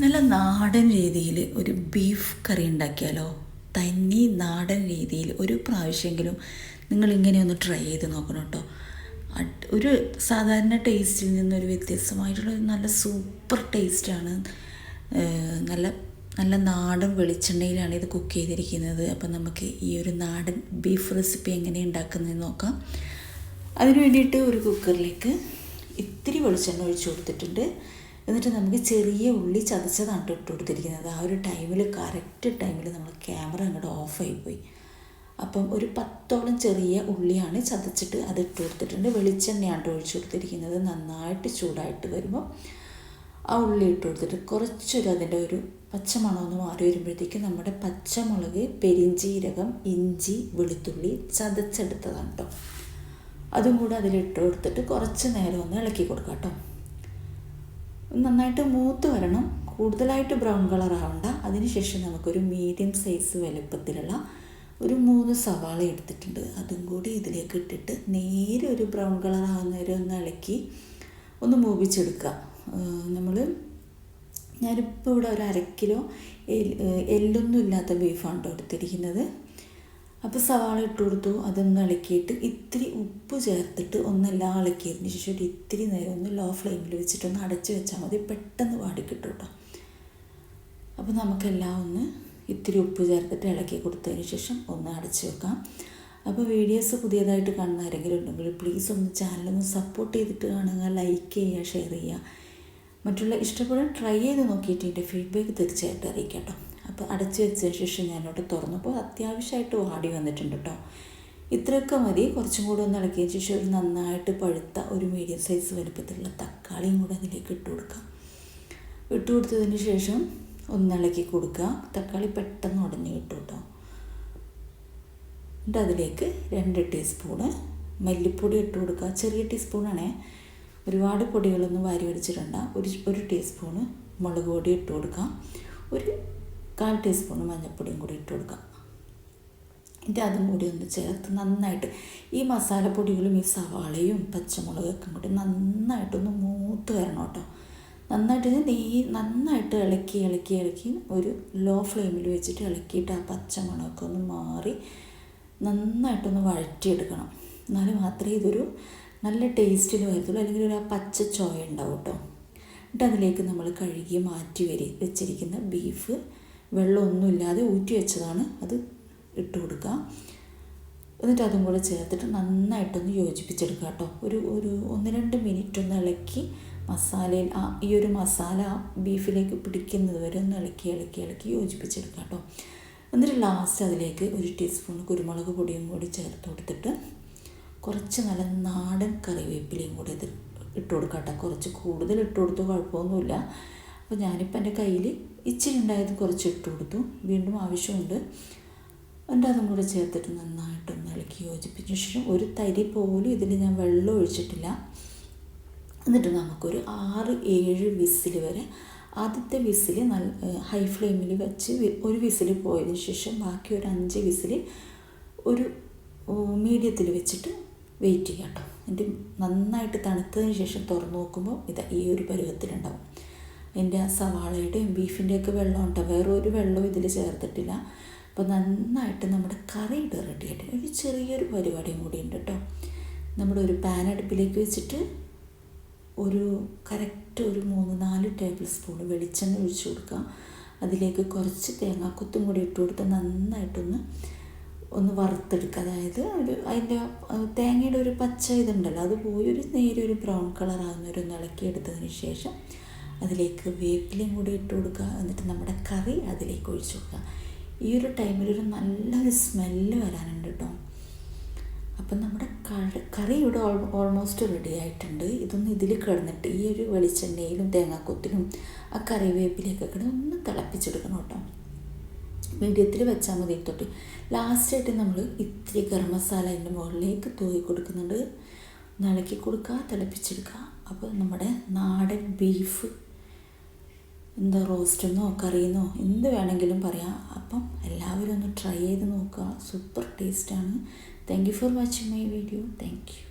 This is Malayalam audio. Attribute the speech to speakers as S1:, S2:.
S1: നല്ല നാടൻ രീതിയിൽ ഒരു ബീഫ് കറി ഉണ്ടാക്കിയാലോ? തനി നാടൻ രീതിയിൽ ഒരു പ്രാവശ്യമെങ്കിലും നിങ്ങളിങ്ങനെ ഒന്ന് ട്രൈ ചെയ്ത് നോക്കണം കേട്ടോ. ഒരു സാധാരണ ടേസ്റ്റിൽ നിന്നൊരു വ്യത്യസ്തമായിട്ടുള്ള നല്ല സൂപ്പർ ടേസ്റ്റാണ് നല്ല നല്ല നാടൻ വെളിച്ചെണ്ണയിലാണ് ഇത് കുക്ക് ചെയ്തിരിക്കുന്നത്. അപ്പം നമുക്ക് ഈ ഒരു നാടൻ ബീഫ് റെസിപ്പി എങ്ങനെ ഉണ്ടാക്കുന്നതെന്ന് നോക്കാം. അതിന് വേണ്ടിയിട്ട് ഒരു കുക്കറിലേക്ക് ഇത്തിരി വെളിച്ചെണ്ണ ഒഴിച്ചു കൊടുത്തിട്ടുണ്ട്. എന്നിട്ട് നമുക്ക് ചെറിയ ഉള്ളി ചതച്ചതാണ് ഇട്ട് കൊടുത്തിരിക്കുന്നത്. ആ ഒരു ടൈമിൽ കറക്റ്റ് ടൈമിൽ നമ്മൾ ക്യാമറ അങ്ങോട്ട് ഓഫായി പോയി. അപ്പം ഒരു പത്തോളം ചെറിയ ഉള്ളിയാണ് ചതച്ചിട്ട് അത് ഇട്ട് കൊടുത്തിട്ടുണ്ട്. വെളിച്ചെണ്ണയാണ് ഒഴിച്ചു കൊടുത്തിരിക്കുന്നത്. നന്നായിട്ട് ചൂടായിട്ട് വരുമ്പോൾ ആ ഉള്ളി ഇട്ട് കൊടുത്തിട്ട് കുറച്ചൊരു അതിന്റെ ഒരു പച്ചമണമൊന്ന് മാറി വരുമ്പോഴത്തേക്കും നമ്മുടെ പച്ചമുളക് പെരിഞ്ചീരകം ഇഞ്ചി വെളുത്തുള്ളി ചതച്ചെടുത്തതാണ് കേട്ടോ. അതും കൂടെ അതിലിട്ട് കൊടുത്തിട്ട് കുറച്ച് നേരം ഒന്ന് ഇളക്കി കൊടുക്കാം കേട്ടോ. നന്നായിട്ട് മൂത്ത് വരണം. കൂടുതലായിട്ട് ബ്രൗൺ കളർ ആവണ്ട. അതിനുശേഷം നമുക്കൊരു മീഡിയം സൈസ് വലുപ്പത്തിലുള്ള ഒരു മൂന്ന് സവാള എടുത്തിട്ടുണ്ട്. അതും കൂടി ഇതിലേക്ക് ഇട്ടിട്ട് നേരെ ഒരു ബ്രൗൺ കളർ ആകുന്നവരെ ഒന്ന് ഇളക്കി ഒന്ന് മൂപ്പിച്ചെടുക്കുക. നമ്മൾ ഞാനിപ്പോൾ ഇവിടെ ഒരു അര കിലോ എല്ലൊന്നും ഇല്ലാത്ത ബീഫാണ് എടുത്തിരിക്കുന്നത്. അപ്പോൾ സവാള ഇട്ട് കൊടുത്തു. അതൊന്ന് ഇളക്കിയിട്ട് ഇത്തിരി ഉപ്പ് ചേർത്തിട്ട് ഒന്നെല്ലാം ഇളക്കിയതിന് ശേഷം ഒരു ഇത്തിരി നേരം ഒന്ന് ലോ ഫ്ലെയിമിൽ വെച്ചിട്ട് ഒന്ന് അടച്ച് വെച്ചാൽ മതി. പെട്ടെന്ന് വാടിക്കിട്ടും കേട്ടോ അപ്പോൾ നമുക്കെല്ലാം ഒന്ന് ഇത്തിരി ഉപ്പ് ചേർത്തിട്ട് ഇളക്കി കൊടുത്തതിന് ശേഷം ഒന്ന് അടച്ച് വെക്കാം. അപ്പോൾ വീഡിയോസ് പുതിയതായിട്ട് കാണുന്ന ആരെങ്കിലും ഉണ്ടെങ്കിൽ പ്ലീസ് ഒന്ന് ചാനലൊന്ന് സപ്പോർട്ട് ചെയ്തിട്ട് കാണുക ലൈക്ക് ചെയ്യുക ഷെയർ ചെയ്യുക. മറ്റുള്ള ഇഷ്ടപ്പെടാൻ ട്രൈ ചെയ്ത് നോക്കിയിട്ട് എന്റെ ഫീഡ്ബാക്ക് തീർച്ചയായിട്ടും അറിയിക്കാം കേട്ടോ അപ്പോൾ അടച്ചു വെച്ചതിന് ശേഷം ഞാനോട്ട് തുറന്നപ്പോൾ അത്യാവശ്യമായിട്ട് വാടി വന്നിട്ടുണ്ട് കേട്ടോ ഇത്രയൊക്കെ മതി. കുറച്ചും കൂടെ ഒന്ന് ഇളക്കിയതിന് ശേഷം ഒരു നന്നായിട്ട് പഴുത്ത ഒരു മീഡിയം സൈസ് വലുപ്പത്തിലുള്ള തക്കാളിയും കൂടെ അതിലേക്ക് ഇട്ട് കൊടുക്കാം. ഇട്ട് കൊടുത്തതിന് ശേഷം ഒന്ന് ഇളക്കി കൊടുക്കുക. തക്കാളി പെട്ടെന്ന് ഉടഞ്ഞ് കിട്ടും കേട്ടോ എന്നിട്ട് അതിലേക്ക് രണ്ട് ടീസ്പൂണ് മല്ലിപ്പൊടി ഇട്ട് കൊടുക്കുക. ചെറിയ ടീസ്പൂണാണേ ഒരുപാട് പൊടികളൊന്നും വാരി വടിച്ചിടണ്ട ഒരു ഒരു ടീസ്പൂണ് മുളക് പൊടി ഇട്ട് കൊടുക്കാം ഒരു കാൽ ടീസ്പൂൺ മഞ്ഞൾപ്പൊടിയും കൂടി ഇട്ട് കൊടുക്കാം. എന്നിട്ട് അതും കൂടി ഒന്ന് ചേർത്ത് നന്നായിട്ട് ഈ മസാലപ്പൊടികളും ഈ സവാളയും പച്ചമുളകൊക്കെ കൂടി നന്നായിട്ടൊന്ന് മൂത്ത് വരണം കേട്ടോ. നന്നായിട്ട് നീ നന്നായിട്ട് ഇളക്കി ഇളക്കി ഇളക്കി ഒരു ലോ ഫ്ലെയിമിൽ വെച്ചിട്ട് ഇളക്കിയിട്ട് ആ പച്ചമുളകൊക്കെ ഒന്ന് മാറി നന്നായിട്ടൊന്ന് വഴറ്റിയെടുക്കണം. എന്നാൽ മാത്രമേ ഇതൊരു നല്ല ടേസ്റ്റിൽ വരത്തുള്ളൂ. അല്ലെങ്കിൽ ഒരു ആ പച്ച ചോയ ഉണ്ടാവും കേട്ടോ. എന്നിട്ട് അതിലേക്ക് നമ്മൾ കഴുകി മാറ്റി വരി വെച്ചിരിക്കുന്ന ബീഫ് വെള്ളമൊന്നുമില്ലാതെ ഊറ്റി വെച്ചതാണ്. അത് ഇട്ട് കൊടുക്കുക. എന്നിട്ട് അതും കൂടെ ചേർത്തിട്ട് നന്നായിട്ടൊന്ന് യോജിപ്പിച്ചെടുക്കുക കേട്ടോ. ഒരു ഒരു ഒന്ന് രണ്ട് മിനിറ്റ് ഒന്ന് ഇളക്കി മസാലയിൽ ആ ഈ ഒരു മസാല ബീഫിലേക്ക് പിടിക്കുന്നത് വരെ ഒന്ന് ഇളക്കി ഇളക്കി ഇളക്കി യോജിപ്പിച്ചെടുക്കുക കേട്ടോ. എന്നിട്ട് ലാസ്റ്റ് അതിലേക്ക് ഒരു ടീസ്പൂൺ കുരുമുളക് പൊടിയും കൂടി ചേർത്ത് കൊടുത്തിട്ട് കുറച്ച് നല്ല നാടൻ കറിവേപ്പിലയും കൂടി ഇത് ഇട്ട് കൊടുക്കാം കേട്ടോ. കുറച്ച് കൂടുതൽ ഇട്ട് കൊടുത്തു കുഴപ്പമൊന്നുമില്ല. അപ്പോൾ ഞാനിപ്പോൾ എന്റെ കയ്യിൽ ഇച്ചിരി ഉണ്ടായത് കുറച്ച് ഇട്ട് കൊടുത്തു. വീണ്ടും ആവശ്യമുണ്ട്. എന്നിട്ട് അതും കൂടെ ചേർത്തിട്ട് നന്നായിട്ടൊന്ന് ഇളക്കി യോജിപ്പിച്ച ശേഷം ഒരു തരി പോലും ഇതിൽ ഞാൻ വെള്ളം ഒഴിച്ചിട്ടില്ല. എന്നിട്ട് നമുക്കൊരു ആറ് ഏഴ് വിസിൽ വരെ ആദ്യത്തെ വിസിൽ നല്ല ഹൈ ഫ്ലെയിമിൽ വെച്ച് ഒരു വിസിൽ പോയതിന് ശേഷം ബാക്കി ഒരു അഞ്ച് വിസിൽ ഒരു മീഡിയത്തിൽ വെച്ചിട്ട് വെയിറ്റ് ചെയ്യാം കേട്ടോ. എന്നിട്ട് നന്നായിട്ട് തണുത്തതിന് ശേഷം തുറന്നു നോക്കുമ്പോൾ ഇത് ഈ ഒരു പരുവത്തിലുണ്ടാവും. എന്റെ ആ സവാളയുടെയും ബീഫിന്റെയൊക്കെ വെള്ളം ഉണ്ടോ വേറെ ഒരു വെള്ളവും ഇതിൽ ചേർത്തിട്ടില്ല. അപ്പോൾ നന്നായിട്ട് നമ്മുടെ കറി റെഡി ആയിട്ട് ഒരു ചെറിയൊരു പരിപാടിയും കൂടി ഉണ്ട് കേട്ടോ നമ്മുടെ ഒരു പാൻ അടുപ്പിലേക്ക് വെച്ചിട്ട് ഒരു കറക്റ്റ് ഒരു മൂന്ന് നാല് ടേബിൾ സ്പൂൺ വെളിച്ചെണ്ണ ഒഴിച്ച് കൊടുക്കുക അതിലേക്ക് കുറച്ച് തേങ്ങാക്കൊത്തും കൂടി ഇട്ട് കൊടുത്ത് നന്നായിട്ടൊന്ന് ഒന്ന് വറുത്തെടുക്കുക. അതായത് ഒരു അതിന്റെ തേങ്ങയുടെ ഒരു പച്ച ഇതുണ്ടല്ലോ അത് പോയി ഒരു നേരെ ഒരു ബ്രൗൺ ഒരു ഒരു ഇളക്കിയെടുത്തതിന് ശേഷം അതിലേക്ക് വേപ്പിലയും കൂടി ഇട്ട് കൊടുക്കുക. എന്നിട്ട് നമ്മുടെ കറി അതിലേക്ക് ഒഴിച്ചു കൊടുക്കുക. ഈ ഒരു ടൈമിൽ ഒരു നല്ലൊരു സ്മെല്ല് വരാനുണ്ട് കേട്ടോ അപ്പം നമ്മുടെ കറി ഇവിടെ ഓൾമോസ്റ്റ് റെഡി ആയിട്ടുണ്ട്. ഇതൊന്ന് ഇതിൽ കിടന്നിട്ട് ഈ ഒരു വെളിച്ചെണ്ണയിലും തേങ്ങാക്കൊത്തിലും ആ കറിവേപ്പിലൊക്കെ കിടന്ന് ഒന്ന് തിളപ്പിച്ചെടുക്കണം കേട്ടോ മീഡിയത്തിൽ വെച്ചാൽ മതി തൊട്ട്. ലാസ്റ്റായിട്ട് നമ്മൾ ഇത്തിരി ഗരം മസാല അതിന്റെ മുകളിലേക്ക് തൂക്കി കൊടുക്കുന്നുണ്ട്. നിളക്കി കൊടുക്കുക തിളപ്പിച്ചെടുക്കുക. അപ്പോൾ നമ്മുടെ നാടൻ ബീഫ് എന്താ റോസ്റ്റെന്നോ കറിയെന്നോ എന്ത് വേണമെങ്കിലും പറയാം. അപ്പം എല്ലാവരും ഒന്ന് ട്രൈ ചെയ്ത് നോക്കുക. സൂപ്പർ ടേസ്റ്റാണ്. Thank you for watching my video thank you